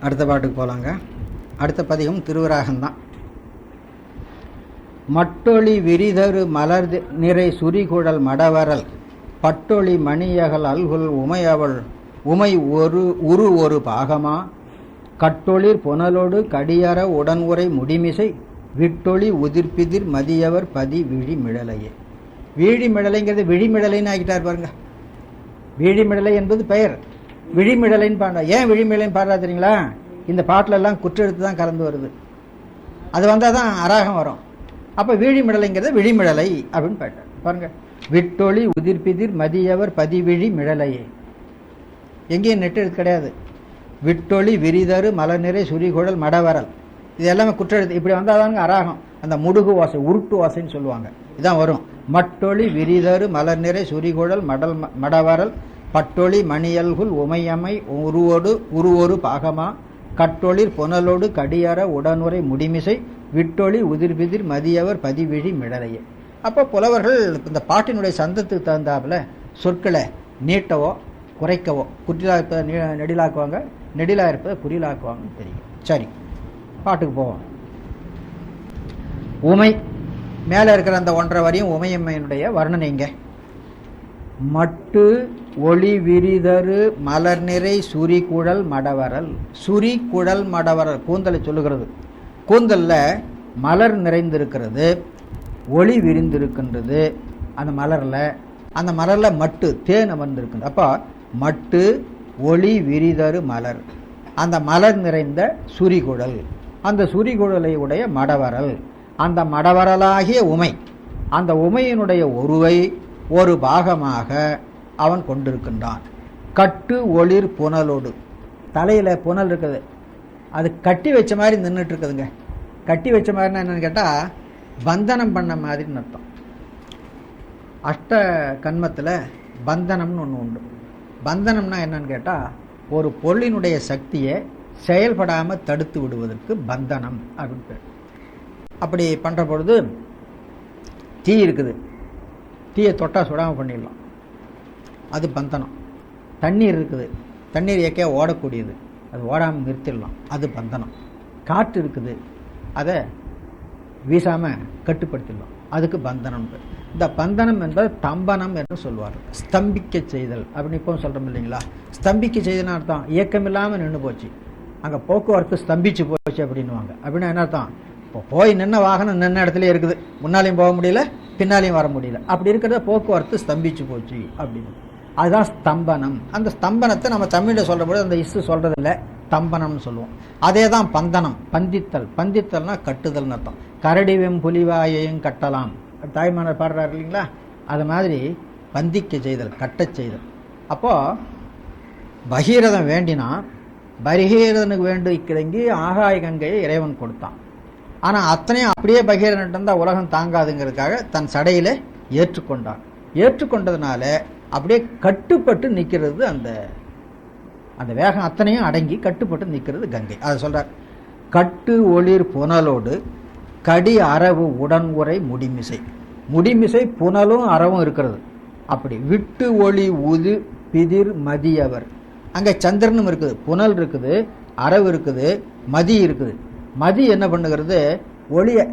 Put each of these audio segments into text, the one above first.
அடுத்த பாட்டுக்கு போகலாங்க அடுத்த பதிகம் திருவராகம்தான். மட்டொளி விரிதரு மலர் நிறை சுரிகுழல் மடவரல். பட்டொளி மணியகல் அல்குல் உமையவள் உமை ஒரு உரு ஒரு பாகமா? கட்டொளிர் புனலோடு கடியற உடன் உரை முடிமிசை விட்டொளி உதிர்பிதிர் மதியவர் பதி விழிமிடலையே மிழலையே விழிமிடலைன்னு ஆகிட்டார் பாருங்க. விழிமிழலை என்பது பெயர். விழிமிடலைன்னு பாடுறா ஏன் விழிமிடலைன்னு பாடுறா தெரியுங்களா? இந்த பாட்டிலெல்லாம் குற்றெழுத்து தான் கலந்து வருது. அது வந்தால் தான் அராகம் வரும். அப்போ வீழிமிழலைங்கிறது விழிமிடலை அப்படின்னு பாட்டார் பாருங்கள் விட்டொளி உதிர்பிதிர் மதியவர் பதிவிழி மிடலையே. எங்கேயும் நெட்டெழுத்து கிடையாது. விட்டொளி விரிதரு மலநிறை சுரிகுழல் மடவரல். இது எல்லாமே குற்றெழுத்து இப்படி வந்தால் தானுங்க அராகம். அந்த முடுகு ஓசை உருட்டு ஓசைன்னு சொல்லுவாங்க. இதான் வரும். மட்டொளி விரிதரு மலர்நிறை சுரிகுழல் மடல் மடவரல். பட்டொளி மணியல்குல் உமையமை உருவோடு உருவொரு பாகமா கட்டொளிர் புனலோடு கடியற உடனுரை முடிமிசை விட்டொளி உதிர்பிதிர் மதியவர் பதிவிழி மிடலையே. அப்போ புலவர்கள் இந்த பாட்டினுடைய சந்தத்துக்கு தகுந்தாப்புல சொற்களை நீட்டவோ குறைக்கவோ குற்றிலா இருப்பதை நீ- நெடிலாக்குவாங்க நெடிலா இருப்பதை குறிலாக்குவாங்கன்னு தெரியும். சரி பாட்டுக்கு போவோம். உமை மேலே இருக்கிற அந்த ஒன்றரை வரையும் உமையம்மையினுடைய வர்ணனைங்க மட்டு ஒளி விரிதரு மலர் நிறை சுரி குழல் மடவரல். சுரி குழல் மடவரல் கூந்தலை சொல்லுகிறது. கூந்தலில் மலர் நிறைந்திருக்கிறது ஒளி விரிந்திருக்கின்றது. அந்த மலரில் அந்த மலரில் மட்டு தேன் அமர்ந்திருக்கின்றது. அப்போ மட்டு ஒளி விரிதரு மலர். அந்த மலர் நிறைந்த சுரிகுழல் அந்த சுரிகுழலை உடைய மடவரல். அந்த மடவரலாகிய உமை. அந்த உமையினுடைய ஒருவை ஒரு பாகமாக அவன் கொண்டிருக்கின்றான். கட்டு ஒளிர் புனலோடு. தலையில் புனல் இருக்குது. அது கட்டி வச்ச மாதிரி நின்றுட்டு இருக்குதுங்க கட்டி வச்ச மாதிரினா என்னென்னு கேட்டால் பந்தனம் பண்ண மாதிரின்னு அர்த்தம். அஷ்ட கண்மத்தில் பந்தனம்னு ஒன்று உண்டு. பந்தனம்னா என்னன்னு கேட்டால் ஒரு பொருளினுடைய சக்தியை செயல்படாமல் தடுத்து விடுவதற்கு பந்தனம் அப்படின்னு பேர். அப்படி பண்ணுற பொழுது தீ இருக்குது. தீயை தொட்டால் சுடாமல் பண்ணிடலாம். அது பந்தனம். தண்ணீர் இருக்குது. தண்ணீர் இயற்கையாக ஓடக்கூடியது. அது ஓடாமல் நிறுத்திடலாம். அது பந்தனம். காற்று இருக்குது. அதை வீசாமல் கட்டுப்படுத்திடலாம். அதுக்கு பந்தனம் இந்த பந்தனம் என்பது தம்பனம் என்று சொல்வார் ஸ்தம்பிக்க செய்தல். அப்படின்னு இப்போ சொல்கிறோம் இல்லைங்களா? ஸ்தம்பிக்க செய்தனா அர்த்தம். இயக்கம் இல்லாமல் நின்று போச்சு. அங்கே போக்குவரத்து ஸ்தம்பிச்சு போச்சு அப்படின்னுவாங்க. அப்படின்னா என்ன அர்த்தம்? இப்போ போய் நின்ன வாகனம் நின்ன இடத்துல இருக்குது. முன்னாலையும் போக முடியல பின்னாலையும் வர முடியல. அப்படி இருக்கிறத போக்குவரத்து ஸ்தம்பிச்சு போச்சு அப்படின்னு. அதுதான் ஸ்தம்பனம். அந்த ஸ்தம்பனத்தை நம்ம தமிழில் சொல்கிறபோது அந்த இஸ்ஸு சொல்கிறதில்ல ஸ்தம்பனம்னு தம்பனம்னு சொல்லுவோம். அதே தான் பந்தனம் பந்தித்தல். பந்தித்தல்னா கட்டுதல்னு அர்த்தம். கரடிவெம் புலிவாயையும் கட்டலாம். தாய்மானர் பாடுறாரு இல்லைங்களா? அது மாதிரி பந்திக்க செய்தல் கட்டச் செய்தல். அப்போது பகீரதம் வேண்டினா பகீரதனுக்கு வேண்டி கிடங்கி ஆகாய கங்கையை இறைவன் கொடுத்தான். ஆனால் அத்தனையும் அப்படியே பகீரன் இருந்தால் உலகம் தாங்காதுங்கிறதுக்காக தன் சடையில ஏற்றுக்கொண்டான். ஏற்றுக்கொண்டதுனால அப்படியே கட்டுப்பட்டு நிற்கிறது அந்த அந்த வேகம் அத்தனையும் அடங்கி கட்டுப்பட்டு நிற்கிறது கங்கை. அதை சொல்கிறார் கட்டு ஒளிர் புனலோடு கடி அரவு உடன் உரை முடிமிசை. முடிமிசை புனலும் அறவும் இருக்கிறது. அப்படி விட்டு ஒளி உது பிதிர் மதியவர். அங்கே சந்திரனும் இருக்குது புனல் இருக்குது அரவு இருக்குது மதி இருக்குது. மதி என்ன பண்ணுகிறது? ஒளியை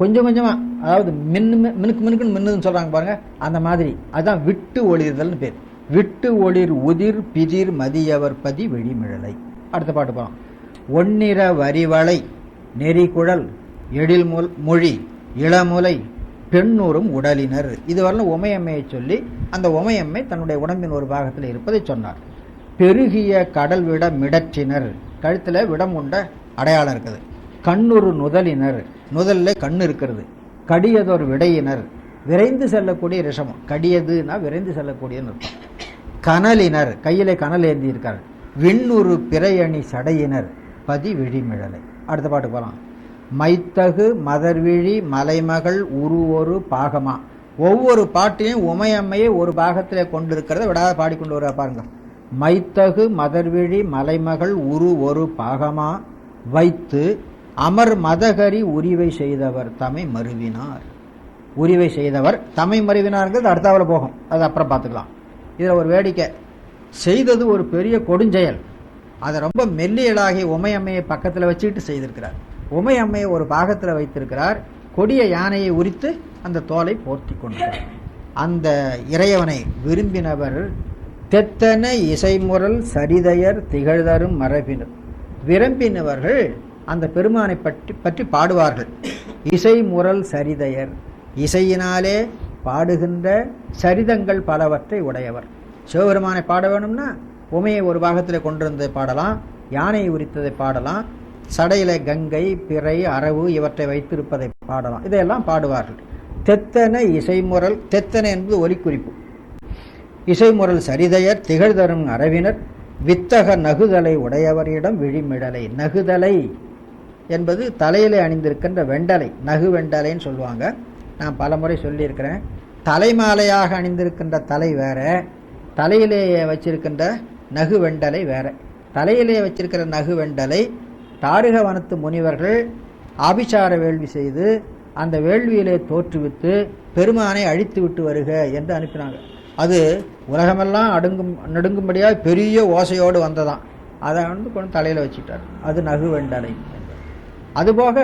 கொஞ்சம் கொஞ்சமாக அதாவது மின்னு மினுக்கு மினுக்குன்னு மின்னுதுன்னு சொல்கிறாங்க பாருங்க அந்த மாதிரி. அதுதான் விட்டு ஒளிர்தல்னு பேர். விட்டு ஒளிர் உதிர் பிதிர் மதியவர் பதி வெளிமிழலை அடுத்த பாட்டு போகலாம் ஒன்னிற வரிவளை நெறிகுழல் எழில் மொழி இளமுலை பெண்ணூரும் உடலினர். இதுவரையில் உமையம்மையை சொல்லி அந்த உமையம்மை தன்னுடைய உடம்பின் ஒரு பாகத்தில் இருப்பதை சொன்னார். பெருகிய கடல் விட மிடற்றினர். கழுத்தில் விடம் உண்ட அடையாளம் இருக்குது. கண்ணுறு நுதலினர். முதல்ல கண் இருக்கிறது. கடியதொரு விடையினர் விரைந்து செல்லக்கூடிய ரிஷமம் கடியதுன்னா விரைந்து செல்லக்கூடியன்னு அர்த்தம். கனலினர் கையிலே கனல் ஏந்தி இருக்கார் விண்ணுறு பிறையணி சடையினர் பதி விழிமிழலை அடுத்த பாட்டு போகலாம் மைத்தகு மதர்விழி மலைமகள் உரு ஒரு பாகமா. ஒவ்வொரு பாட்டிலையும் உமையம்மையை ஒரு பாகத்திலே கொண்டிருக்கிறத விடாத பாடிக்கொண்டு வர பாருங்க. மைத்தகு மதர்விழி மலைமகள் உரு ஒரு பாகமா. வைத்து அமர் மதகரி உரிவை செய்தவர் தமை மருவினார். உரிவை செய்தவர் தமை மருவினார்ங்கிறது அடுத்தாவில் போகும். அது அப்புறம் பார்த்துக்கலாம். இதில் ஒரு வேடிக்கை. செய்தது ஒரு பெரிய கொடுஞ்செயல். அதை ரொம்ப மெல்லியலாகி உமையம்மையை பக்கத்தில் வச்சுக்கிட்டு செய்திருக்கிறார். உமையம்மையை ஒரு பாகத்தில் வைத்திருக்கிறார். கொடிய யானையை உரித்து அந்த தோலை போர்த்தி கொண்டார். அந்த இறையவனை விரும்பினவர் தெத்தன இசைமுரல் சரிதையர் திகழ்தரும் மரபினர். விரும்பினவர்கள் அந்த பெருமானை பற்றி பற்றி பாடுவார்கள். இசை முரல் சரிதையர். இசையினாலே பாடுகின்ற சரிதங்கள் பலவற்றை உடையவர். சிவபெருமானை பாட வேணும்னா உமையை ஒரு பாகத்தில் கொண்டு வந்து பாடலாம் யானையை உரித்ததை பாடலாம் சடையில கங்கை பிறை அரவு இவற்றை வைத்திருப்பதை பாடலாம். இதையெல்லாம் பாடுவார்கள். தெத்தன இசைமுரல் தெத்தன என்பது ஒலிக்குறிப்பு. இசைமுரல் சரிதையர் திகழ்தரும் அரவினர் வித்தக நகுதலை உடையவரிடம் விழிமிடலை. நகுதலை என்பது தலையிலே அணிந்திருக்கின்ற வெண்டலை நகு வெண்டலைன்னு சொல்லுவாங்க. நான் பலமுறை சொல்லியிருக்கிறேன். தலைமாலையாக அணிந்திருக்கின்ற தலை வேற தலையிலே வச்சிருக்கின்ற நகு வெண்டலை வேற. தலையிலே வச்சிருக்கிற நகு வெண்டலை தாருக வனத்து முனிவர்கள் ஆபிசார வேள்வி செய்து அந்த வேள்வியிலே தோற்றுவித்து பெருமானை அழித்து விட்டு வருக என்று அனுப்பினாங்க. அது உலகமெல்லாம் அடுங்கும் நடுங்கும்படியாக பெரிய ஓசையோடு வந்ததான் அதை வந்து கொண்டு தலையில் வச்சுட்டார். அது நகு வெண்டலை. அதுபோக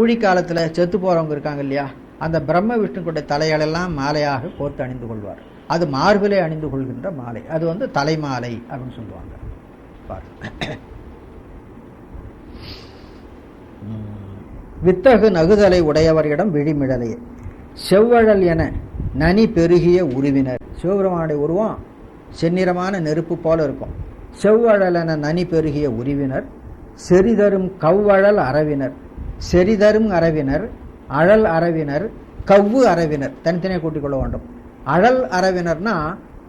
ஊழி காலத்தில் செத்து போகிறவங்க இருக்காங்க இல்லையா அந்த பிரம்ம விஷ்ணுக்குடைய தலைகளெல்லாம் மாலையாக கோர்த்து அணிந்து கொள்வார். அது மார்பிலே அணிந்து கொள்கின்ற மாலை. அது வந்து தலைமாலை அப்படின்னு சொல்லுவாங்க. பாருங்க வித்தகு நகுதலை உடையவரிடம் விழிமிடலையே செவ்வழல் என நனி பெருகிய உருவினர். சிவபெருமானுடைய உருவம் செந்நிறமான நெருப்பு போல இருக்கும். செவ்வழல் என நனி பெருகிய உருவினர். செறிதரும் கவ்வழல் அறவினர். செறிதரும் அறவினர் அழல் அறவினர் கவ்வு அறவினர். தனித்தனியாக கூட்டிக் கொள்ள வேண்டும். அழல் அறவினர்னா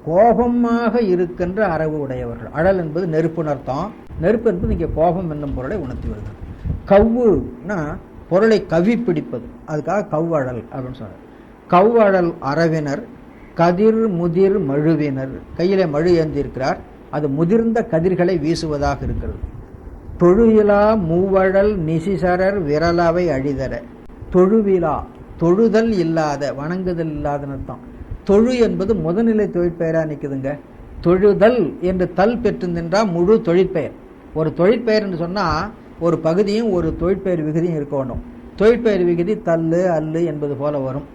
கோபமாக இருக்கின்ற அரவு உடையவர்கள். அழல் என்பது நெருப்புன்னு அர்த்தம் நெருப்பு என்பது இங்கே கோபம் என்னும் பொருளை உணர்த்தி வருகிறது. கவ்வுனா பொருளை கவி பிடிப்பது அதுக்காக கவ்வழல் அப்படின்னு சொன்னார் கவ்வழல் அறவினர் கதிர் முதிர் மழுவினர். கையிலே மழு ஏந்தி இருக்கிறார் அது முதிர்ந்த கதிர்களை வீசுவதாக இருக்கிறது. தொழுவிலா மூவழல் நிசிசரர் விரலாவை அழிதர. தொழுவிலா தொழுதல் இல்லாத வணங்குதல் இல்லாத தொழு என்பது முதல்நிலை தொழிற்பெயராக நிற்குதுங்க தொழுதல் என்று தல் பெற்று நின்றால் முழு தொழிற்பெயர். ஒரு தொழிற்பெயர் என்று சொன்னால் ஒரு பகுதியும் ஒரு தொழிற்பெயர் விகுதியும் இருக்கணும் தொழிற்பெயர் விகுதி தள்ளு அல்லு என்பது போல வரும்.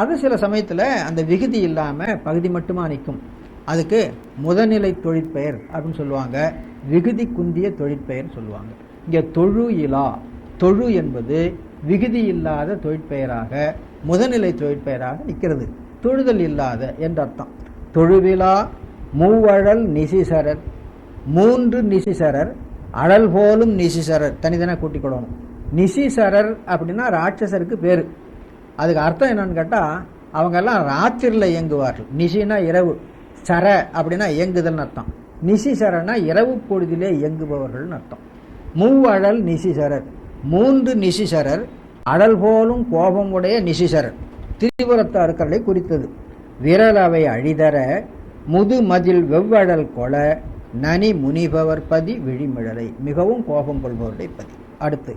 அது சில சமயத்தில் அந்த விகுதி இல்லாமல் பகுதி மட்டுமா நிற்கும் அதுக்கு முதநிலை தொழிற்பெயர் அப்படின்னு சொல்லுவாங்க. விகுதி குந்திய தொழிற்பெயர் சொல்லுவாங்க. இங்கே தொழு இலா. தொழு என்பது விகுதி இல்லாத தொழிற்பெயராக முதநிலை தொழிற்பெயராக நிற்கிறது. தொழுதல் இல்லாத என்ற அர்த்தம். தொழுவிலா மூவழல் நிசிசரர். மூன்று நிசிசரர் அழல் போலும் நிசிசரர். தனித்தனியாக கூட்டிக்கொள்ளணும் நிசிசரர் அப்படின்னா ராட்சசருக்கு பேர். அதுக்கு அர்த்தம் என்னன்னு கேட்டால் அவங்கெல்லாம் ராத்திரியில் இயங்குவார்கள். நிசினா இரவு. சர அப்படின்னா இயங்குதல்னு அர்த்தம். நிசிசரனா இரவு பொழுதிலே இயங்குபவர்கள்னு அர்த்தம். மூவழல் நிசிசரர் மூன்று நிசிசரர் அடல் போலும் கோபமுடைய நிசிசரர் திரிபுரத்து அறுக்கலை குறித்தது. விரலவை அழிதர முது மதில் வெவ்வழல் கொல நனி முனிபவர் பதி விழிமிழலை. மிகவும் கோபம் கொள்பவருடைய பதி. அடுத்து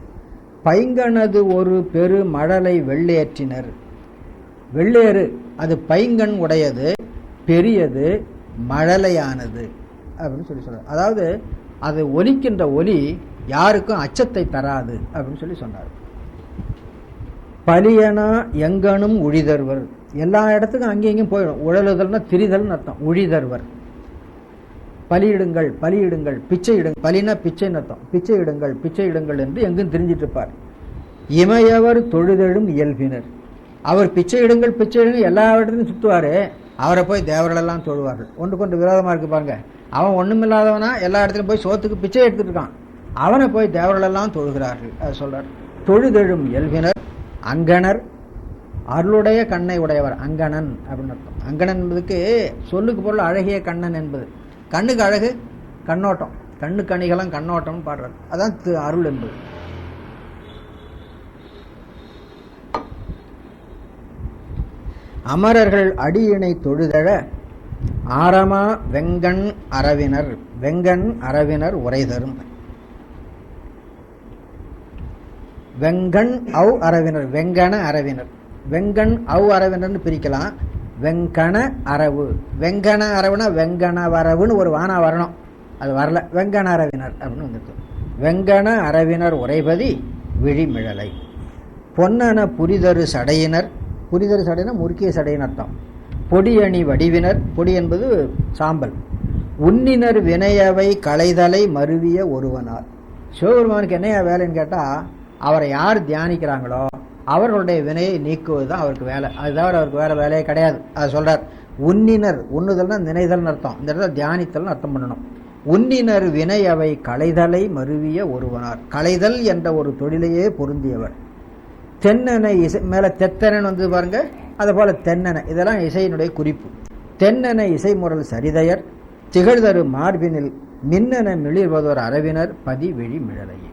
பைங்கனது ஒரு பெரு மழலை வெள்ளேற்றினர். வெள்ளேறு அது பைங்கன் உடையது. பெரியது மழலையானது அப்படின்னு சொல்லி சொல்றார். அதாவது அது ஒலிக்கின்ற ஒலி யாருக்கும் அச்சத்தை தராது அப்படின்னு சொல்லி சொன்னார். பலியனா எங்கனும் உழிதர்வர். எல்லா இடத்துக்கும் அங்கேயும் இங்கேயும் போயிடும். உழலுதல்னா திரிதல்னு அர்த்தம். உழிதர்வர். பலியிடுங்கள் பலியிடுங்கள் பிச்சை இடுங்கள் பலினா பிச்சைன்னு அர்த்தம். பிச்சை இடுங்கள் பிச்சை இடுங்கள் என்று எங்கும் தெரிஞ்சிட்டு இருப்பார் இமையவர் தொழுதெழும் இயல்பினர். அவர் பிச்சை இடுங்கள் பிச்சை இடுங்கள் எல்லா இடத்துலையும் சுற்றுவார் அவரை போய் தேவர்களெல்லாம் தொழுவார்கள். ஒன்று கொண்டு விரோதமாக இருக்கு பாருங்க. அவன் ஒன்றுமில்லாதவனா எல்லா இடத்துலையும் போய் சோத்துக்கு பிச்சை எடுத்துருக்கான் இருக்கான். அவனை போய் தேவர்களெல்லாம் தொழுகிறார்கள். அது சொல்கிறார் தொழுதெழும் எல்வினர் அங்கனர் அருளுடைய கண்ணை உடையவர் அங்கணன் அப்படின்னு அர்த்தம். அங்கணன் என்பதுக்கு சொல்லுக்கு பொருள் அழகிய கண்ணன் என்பது. கண்ணுக்கு அழகு கண்ணோட்டம். கண்ணு அணிகலாம் கண்ணோட்டம்னு பாடுறாரு அதான் அருள் என்பது. அமரர்கள் அடியினை தொழுதழ ஆரமா வெங்கண் அரவினர் வெங்கண் அரவினர் உரைதரும் வெங்கண் அவ் அரவினர் வெங்கண அரவினர் வெங்கண் அவ் அரவினர்னு பிரிக்கலாம். வெங்கண அரவு வெங்கண அரவுனா வெங்கண வரவுன்னு ஒரு வானா வரணும். அது வரல. வெங்கண அரவினர் அப்படின்னு வந்துருக்கு வெங்கண அரவினர் உரைபதி விழிமிழலை. பொன்னன புரிதரு சடையினர் புரிதல் சடைனா முறுக்கிய சடையின் அர்த்தம். பொடியணி வடிவினர் பொடி என்பது சாம்பல். உன்னினர் வினையவை களைதலை மருவிய ஒருவனார். சிவபெருமானுக்கு என்னையா வேலைன்னு கேட்டால் அவரை யார் தியானிக்கிறாங்களோ அவர்களுடைய வினையை நீக்குவது தான் அவருக்கு வேலை. அது தவிர அவருக்கு வேறு வேலையே கிடையாது. அதை சொல்கிறார் உன்னினர் உண்ணுதல்னா நினைதல்னு அர்த்தம். இந்த இடத்துல தியானித்தல்னு அர்த்தம் பண்ணணும். உன்னினர் வினை அவை களைதலை மருவிய ஒருவனார். களைதல் என்ற ஒரு தொழிலையே பொருந்தியவர். தென்னனை இசை மேலே தெத்தனன் வந்து பாருங்க அது போல் தென்னனை இதெல்லாம் இசையினுடைய குறிப்பு. தென்னனை இசைமுறல் சரிதையர் திகழ்தரு மார்பினில் மின்னென மிளிர்வதோர் அரவினர் பதி விழி மிழலையே.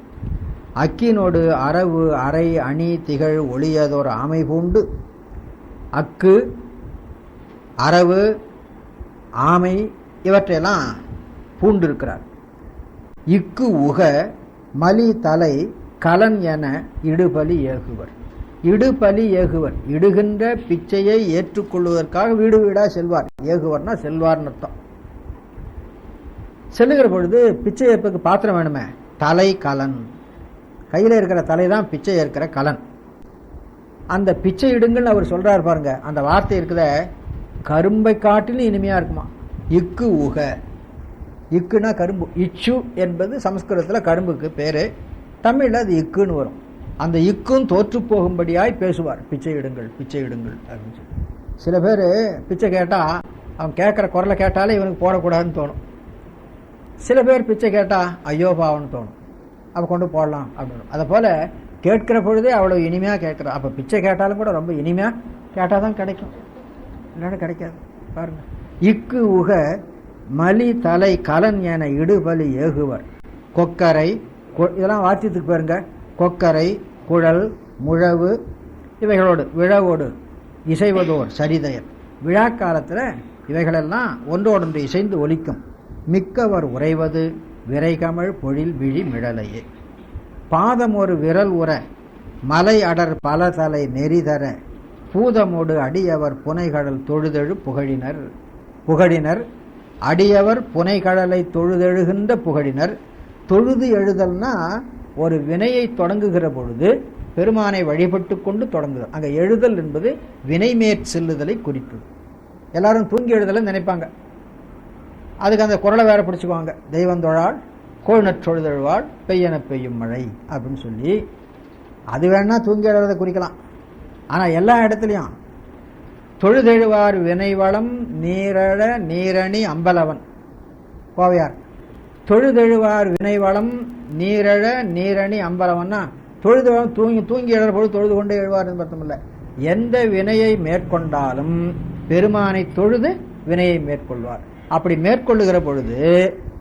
அக்கினோடு அரவு அறை அணி திகழ் ஒளியதோர் ஆமை பூண்டு. அக்கு அரவு ஆமை இவற்றையெல்லாம் பூண்டிருக்கிறார். இக்கு உக மலி தலை கலன் என இடுபலி ஏகுவர். இடுபலி ஏகுவர். இடுகின்ற பிச்சையை ஏற்றுக்கொள்வதற்காக வீடு வீடா செல்வார். ஏகுவர்னா செல்வார்னு அர்த்தம். செல்லுகிற பொழுது பிச்சை ஏற்புக்கு பாத்திரம் வேணுமே? தலை கலன். கையில் இருக்கிற தலை தான் பிச்சை ஏற்கிற கலன். அந்த பிச்சை இடுங்கள்னு அவர் சொல்கிறார் பாருங்க. அந்த வார்த்தை இருக்குத கரும்பை காட்டிலும் இனிமையா இருக்குமா? இக்கு உக. இக்குனா கரும்பு. இச்சு என்பது சமஸ்கிருதத்தில் கரும்புக்கு பேர். தமிழில் அது இக்குன்னு வரும். அந்த இக்கும் தோற்று போகும்படியாய் பேசுவார். பிச்சை இடுங்கள் பிச்சை இடுங்கள் அப்படின்னு சொல்லி. சில பேர் பிச்சை கேட்டால் அவன் கேட்குற குரலை கேட்டாலே இவனுக்கு போடக்கூடாதுன்னு தோணும். சில பேர் பிச்சை கேட்டால் ஐயோ பாவம்னு தோணும். அப்போ கொண்டு போடலாம் அப்படின்னு. அதை போல் கேட்கிற பொழுதே அவ்வளோ இனிமையாக கேட்குறோம் அப்போ பிச்சை கேட்டாலும் கூட ரொம்ப இனிமையாக கேட்டால் தான் கிடைக்கும். இல்லைன்னா கிடைக்காது. பாருங்கள் இக்கு உக மலி தலை கலன் என இடுபலி ஏகுவர். கொக்கரை இதெல்லாம் வாத்தியத்துக்கு பாருங்க. கொக்கரை குழல் முழவு இவைகளோடு விழவோடு இசைவதோர் சரிதையர். விழா காலத்தில் இவைகளெல்லாம் ஒன்றோடொன்று இசைந்து ஒலிக்கும். மிக்கவர் உறைவது விரைகமழ் பொழில் விழி மிழலையே. பாதம் ஒரு விரல் உற மலை அடர் பல தலை நெறிதர பூதமோடு அடியவர் புனைகடல் தொழுதெழு புகழினர். புகழினர் அடியவர் புனைகடலை தொழுதெழுகின்ற புகழினர். தொழுது எழுதல்னா ஒரு வினையை தொடங்குகிற பொழுது பெருமானை வழிபட்டு கொண்டு தொடங்குதல். அங்கே எழுதல் என்பது வினைமேற் செல்லுதலை குறிப்பது எல்லாரும் தூங்கி எழுதலை நினைப்பாங்க. அதுக்கு அந்த குரலை வேற பிடிச்சுக்குவாங்க. தெய்வந்தொழாள் கோழ்நற்றொழுதழ்வாள் பெய்யன பெய்யும் மழை அப்படின்னு சொல்லி அது வேணால் தூங்கி எழுறதை குறிக்கலாம். ஆனால் எல்லா இடத்துலையும் தொழுதெழுவார் வினைவளம் நீரழ நீரணி அம்பலவன் கோவையார். தொழுதெழுவார் வினைவளம் நீரழ நீரணி அம்பலம்னா தொழுது தூங்கி தூங்கி எழுற பொழுது தொழுது கொண்டே எழுவார் என்று அர்த்தம் இல்லை. எந்த வினையை மேற்கொண்டாலும் பெருமானை தொழுது வினையை மேற்கொள்வார். அப்படி மேற்கொள்ளுகிற பொழுது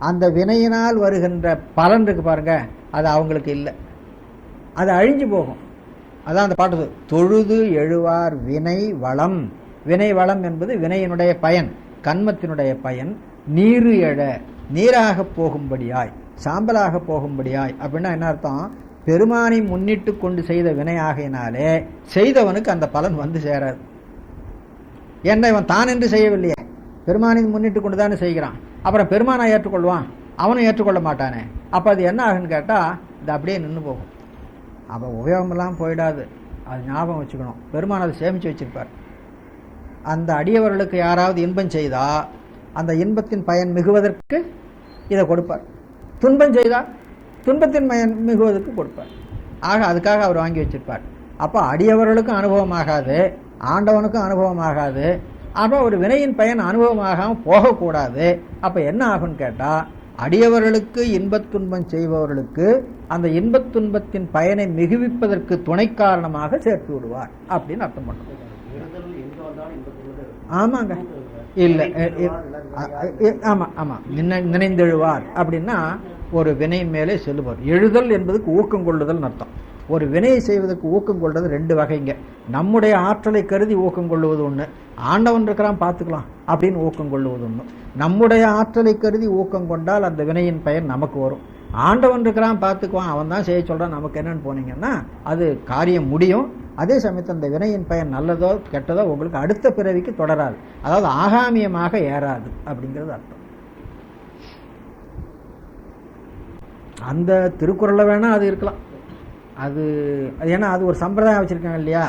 அந்த வினையினால் வருகின்ற பலன் இருக்கு பாருங்க அது அவங்களுக்கு இல்லை. அது அழிஞ்சு போகும். அதான் அந்த பாட்டு தொழுது எழுவார் வினை வளம் வினை வளம் என்பது வினையினுடைய பயன் கண்மத்தினுடைய பயன் நீரு எழ நீராக போகும்படியாய் சாம்பலாக போகும்படியாய் அப்படின்னா என்ன அர்த்தம்? பெருமானை முன்னிட்டு கொண்டு செய்த வினையாகையினாலே செய்தவனுக்கு அந்த பலன் வந்து சேராது. என்ன இவன் தான் என்று செய்யவில்லையே. பெருமானை முன்னிட்டு கொண்டு தானே செய்கிறான். அப்புறம் பெருமானை ஏற்றுக்கொள்வான். அவனும் ஏற்றுக்கொள்ள மாட்டானே. அப்போ அது என்ன ஆகுன்னு கேட்டால் இது அப்படியே நின்று போகும். அப்போ உபயோகமெல்லாம் போயிடாது. அது ஞாபகம் வச்சுக்கணும். பெருமான் அதை சேமித்து வச்சிருப்பார். அந்த அடியவர்களுக்கு யாராவது இன்பம் செய்தால் அந்த இன்பத்தின் பயன் மிகுவதற்கு இதை கொடுப்பார். துன்பம் செய்தால் துன்பத்தின் பயன் மிகுவதற்கு கொடுப்பார். ஆக அதுக்காக அவர் வாங்கி வச்சிருப்பார். அப்போ அடியவர்களுக்கும் அனுபவம் ஆகாது ஆண்டவனுக்கும் அனுபவம் ஆகாது. அப்போ ஒரு வினையின் பயன் அனுபவமாகாமல் போகக்கூடாது. அப்போ என்ன ஆகும்னு கேட்டால் அடியவர்களுக்கு இன்பத் துன்பம் செய்பவர்களுக்கு அந்த இன்பத் துன்பத்தின் பயனை மிகுவிப்பதற்கு துணை காரணமாக சேர்த்து விடுவார் அப்படின்னு அர்த்தம் பண்ணும். ஆமாங்க. இல்லை ஆமாம் ஆமாம் நினை- நினைந்தெழுவார். அப்படின்னா ஒரு வினையின் மேலே செல்லுவார் எழுதல் என்பதுக்கு ஊக்கம் கொள்ளுதல் அர்த்தம். ஒரு வினையை செய்வதற்கு ஊக்கம் கொள்வது ரெண்டு வகைங்க நம்முடைய ஆற்றலை கருதி ஊக்கம் கொள்ளுவது ஒன்று ஆண்டவன் இருக்கிறான் பார்த்துக்கலாம். அப்படின்னு ஊக்கம் கொள்ளுவது ஒன்று நம்முடைய ஆற்றலை கருதி ஊக்கம் கொண்டால் அந்த வினையின் பயன் நமக்கு வரும். ஆண்டவன் இருக்கிறான் பார்த்துக்குவான். அவன் தான் செய்ய சொல்கிறான் நமக்கு என்னன்னு போனீங்கன்னா அது காரியம் முடியும். அதே சமயத்தில் அந்த வினையின் பயன் நல்லதோ கெட்டதோ உங்களுக்கு அடுத்த பிறவிக்கு தொடராது. அதாவது ஆகாமியமாக ஏறாது அப்படிங்கிறது அர்த்தம். அந்த திருக்குறளில் வேணால் அது இருக்கலாம். அது அது ஏன்னா அது ஒரு சம்பிரதாயம் வச்சுருக்காங்க இல்லையா?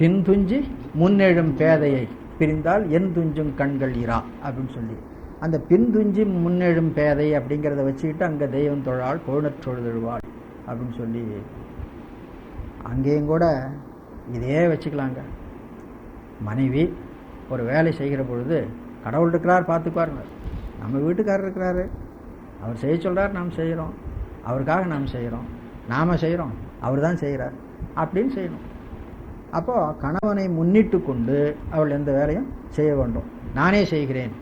பின்துஞ்சி முன்னெழும் பேதையை பிரிந்தால் என் துஞ்சும் கண்கள் இரா அப்படின்னு சொல்லி. அந்த பின்துஞ்சி முன்னெழும் பேதை அப்படிங்கிறத வச்சுக்கிட்டு அங்கே தெய்வம் தொழாள் கொழுநற் தொழுதழுவாள் அப்படின்னு சொல்லி அங்கேயும் கூட இதே வச்சுக்கலாங்க. மனைவி ஒரு வேலை செய்கிற பொழுது கடவுள் இருக்கிறார் பார்த்துக்குவாருங்க நம்ம வீட்டுக்காரர் இருக்கிறாரு. அவர் செய்ய சொல்கிறார் நாம் செய்கிறோம் அவருக்காக நாம் செய்கிறோம் நாம் செய்கிறோம் அவர் தான் செய்கிறார் அப்படின்னு செய்யணும். அப்போது கணவனை முன்னிட்டு கொண்டு அவள் எந்த வேலையும் செய்ய வேண்டும். நானே செய்கிறேன்.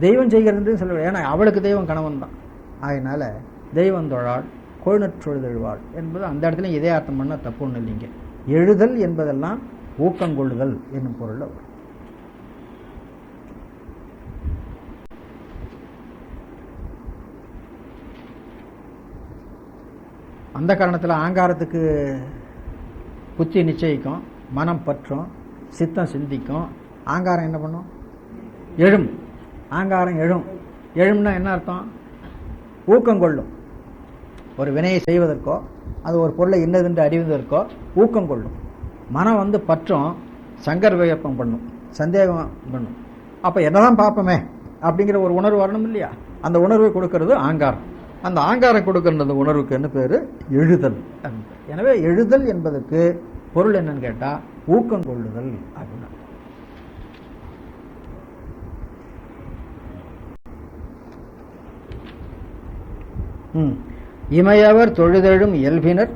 தெய்வம் செய்கிறது சொல்ல ஏன்னா அவளுக்கு தெய்வம் கணவன் தான். அதனால் தெய்வம் தொழாள் கொழுநற்றொழுதெழுவாள் என்பது அந்த இடத்துல இதே அர்த்தம் பண்ணால் தப்பு ஒன்றும் இல்லைங்க. எழுதல் என்பதெல்லாம் ஊக்கங்கொள்ளுதல் என்னும் பொருளில் வரும். அந்த காரணத்தில் ஆங்காரத்துக்கு புத்தி நிச்சயிக்கும் மனம் பற்றும் சித்தம் சிந்திக்கும். ஆங்காரம் என்ன பண்ணும்? எழும். ஆங்காரம் எழும். எழும்னா என்ன அர்த்தம்? ஊக்கம் கொள்ளும். ஒரு வினையை செய்வதற்கோ அது ஒரு பொருளை இன்னதென்று அறிவதற்கோ ஊக்கம் கொள்ளும். மனம் வந்து பற்றும் சங்கர் வியப்பம் பண்ணும் சந்தேகம் பண்ணும். அப்போ என்னதான் பார்ப்போமே அப்படிங்கிற ஒரு உணர்வு வரணும் இல்லையா? அந்த உணர்வை கொடுக்கறது ஆங்காரம். அந்த ஆங்காரம் கொடுக்கிற அந்த உணர்வுக்கு என்ன பேர்? எழுதல். அப்படின்னு எனவே எழுதல் என்பதற்கு பொருள் என்னன்னு கேட்டால் ஊக்கம் கொள்ளுதல் அப்படின்னா இமையவர் தொழுதழும் இயல்பினர்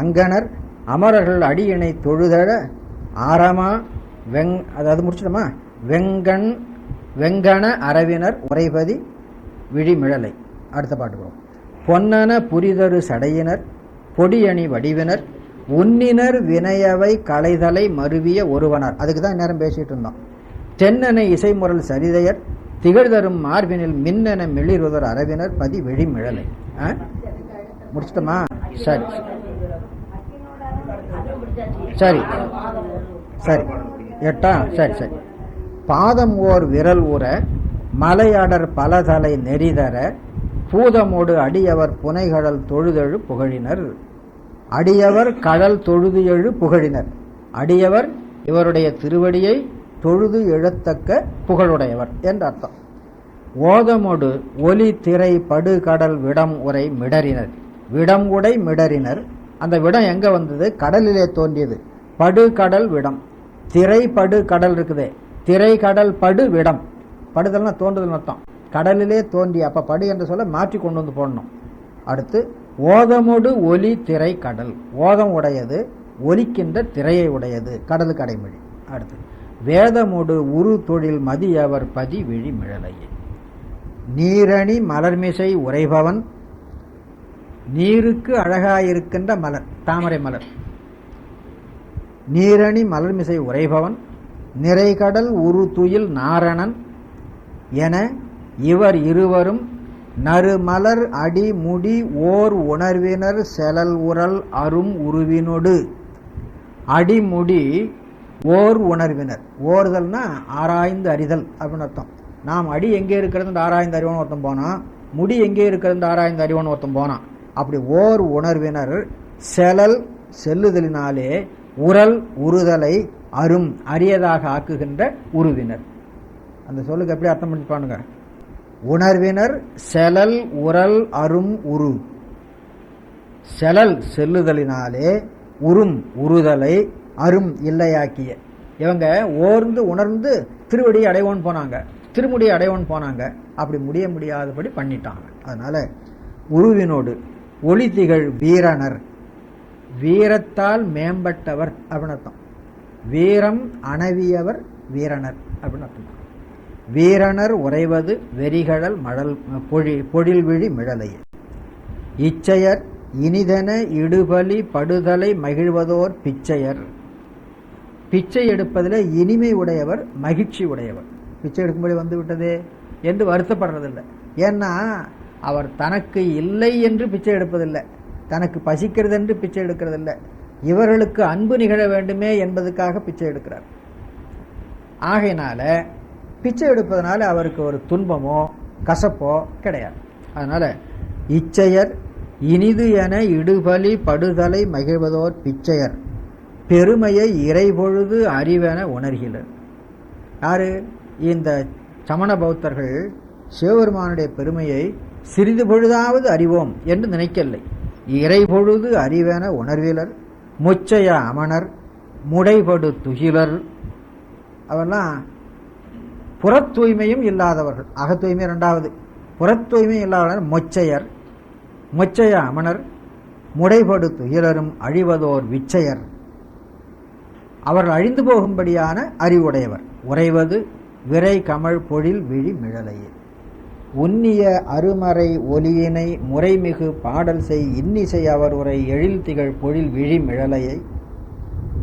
அங்கனர் அமரர்கள் அடியினை தொழுதழ ஆரமா வெங் அதாவது முடிச்சிடமா வெங்கண் வெங்கண அரவினர் உரைபதி விழிமிழலை. அடுத்த பாட்டுக்கிறோம் பொன்னன புரிதரு சடையினர் பொடியணி வடிவினர் உன்னினர் வினையவை கலைதலை மருவிய ஒருவனர். அதுக்கு தான் நேரம் பேசிட்டு இருந்தோம். தென்னனை இசைமுரல் சரிதையர் திகழ்தரும் மார்பினில் மின்னென மிளிர்வதர் அரவினர் பதி விழிமிழலை. முடிச்சிட்டோமா? சரி. சரி. சரி. எட்டா? சரி சரி. பாதம் ஓர் விரல் ஊற மலையாடர் பலதலை நெறிதர பூதமோடு அடியவர் புனைகடல் தொழுதெழு புகழினர். அடியவர் கடல் தொழுது எழு புகழினர். அடியவர் இவருடைய திருவடியை தொழுது எழத்தக்க புகழுடையவர் என்று அர்த்தம் ஓதமொடு ஒலி திரை படு கடல் விடம் உரை மிடறினர். விடம் உடை மிடறினர். அந்த விடம் எங்கே வந்தது? கடலிலே தோன்றியது. படு கடல் விடம். திரை படு கடல் இருக்குதே. திரை கடல் படு விடம். படுதல்னா தோன்றுதல் அர்த்தம். கடலிலே தோன்றி அப்போ படு என்று சொல்ல மாற்றி கொண்டு வந்து போடணும். அடுத்து ஓதமொடு ஒலி திரை கடல். ஓதம் உடையது ஒலிக்கின்ற திரையை உடையது. கடலுக்கு அடைமொழி. அடுத்து வேதமோடு உரு தொழில் மதியவர் பதி விழி மிழலையே. நீரணி மலர்மிசை உரைபவன் நீருக்கு அழகாயிருக்கின்ற மலர் தாமரை மலர். நீரணி மலர்மிசை உரைபவன் நிறைகடல் உரு துயில் நாரணன் என இவர் இருவரும் நறுமலர் அடி முடி ஓர் உணர்வினர் செலல் உரல் அரும் உருவினொடு. அடிமுடி ஓர் உணர்வினர். ஓர்தல்னா ஆராய்ந்து அறிதல் அப்படின்னு அர்த்தம். நாம் அடி எங்கே இருக்கிறது ஆராய்ந்து அறிவோன்னு ஒருத்தன் போனான் முடி எங்கே இருக்கிறது ஆராய்ந்து அறிவோன்னு ஒருத்தன் போனான் அப்படி ஓர் உணர்வினர் செலல் செல்லுதலினாலே உரல் உறுதலை அரும் அரியதாக ஆக்குகின்ற உருவினர். அந்த சொல்லுக்கு எப்படி அர்த்தம் பண்ணிப்பானுங்க உணர்வினர் செலல் உரல் அரும் உரு. செலல் செல்லுதலினாலே உறும் உறுதலை அரும் இல்லையாக்கிய. இவங்க ஓர்ந்து உணர்ந்து திருவடியை அடைவோன்னு போனாங்க. திருமுடியை அடைவன் போனாங்க. அப்படி முடிய முடியாதபடி பண்ணிட்டாங்க. அதனால் உருவினோடு ஒளி திகழ் வீரனர். வீரத்தால் மேம்பட்டவர் அப்படின்னு அர்த்தம். வீரம் அணவியவர் வீரனர் அப்படின்னு அர்த்தம். வீரனர் உறைவது வெறிகடல் மழல் பொழி பொழில் விழி மிழலையே. இச்சையர் இனிதென இடுபலி படுதலை மகிழ்வதோர் பிச்சையர். பிச்சை எடுப்பதில் இனிமை உடையவர் மகிழ்ச்சி உடையவர். பிச்சை எடுக்கும்படி வந்து விட்டதே என்று வருத்தப்படுறதில்லை. ஏன்னா அவர் தனக்கு இல்லை என்று பிச்சை எடுப்பதில்லை. தனக்கு பசிக்கிறது என்று பிச்சை எடுக்கிறதில்லை. இவர்களுக்கு அன்பு நிகழ வேண்டுமே என்பதுக்காக பிச்சை எடுக்கிறார். ஆகையினால பிச்சை எடுப்பதனால அவருக்கு ஒரு துன்பமோ கசப்போ கிடையாது. அதனால் இச்சையர் இனிது என இடுபலி படுதலை மகிழ்வதோர் பிச்சையர். பெருமையை இறைபொழுது அறிவென உணர்கிறார். யாரு? இந்த சமண பௌத்தர்கள் சிவபெருமானுடைய பெருமையை சிறிது பொழுதாவது அறிவோம் என்று நினைக்கவில்லை. இறைபொழுது அறிவென உணர்விலர் முச்சைய அமணர் முடைபடு துகிலர். அவெல்லாம் புற தூய்மையும் இல்லாதவர்கள். அகத்தூய்மை தூய்மை இரண்டாவது. புறத் தூய்மை இல்லாதவர் மொச்சையர் மொச்சைய அமணர் முடைபடு துகிலரும் அழிவதோர் விச்சையர். அவர்கள் அழிந்து போகும்படியான அறிவுடையவர். உறைவது விரை கமழ் பொழில் விழி மிழலையே. உன்னிய அருமறை ஒலியினை முறைமிகு பாடல் செய் இன்னிசை அவர் உரை எழில் திகழ் பொழில் விழி மிழலையை.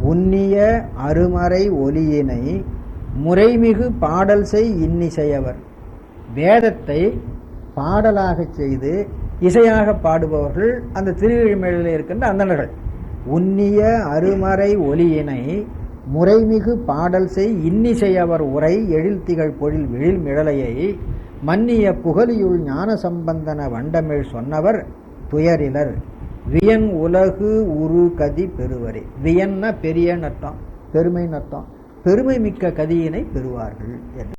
உன்னிய அருமறை ஒலியினை முறைமிகு பாடல் செய் இன்னிசையவர் வேதத்தை பாடலாகச் செய்து இசையாக பாடுபவர்கள் அந்த திருவிழிமேழில் இருக்கின்ற அந்தனர்கள் உன்னிய அருமறை ஒலியினை முறைமிகு பாடல் செய் இன்னிசையவர் உரை எழில்திகழ் பொழில் விழில் மிழலையை மன்னிய புகழியுள் ஞான சம்பந்தன வண்டமிழ் சொன்னவர் துயரிலர். வியன் உலகு உரு கதி பெறுவரே. வியன்னா பெரிய அர்த்தம் பெருமை அர்த்தம் பெருமை மிக்க கதியினை பெறுவார்கள் என்று.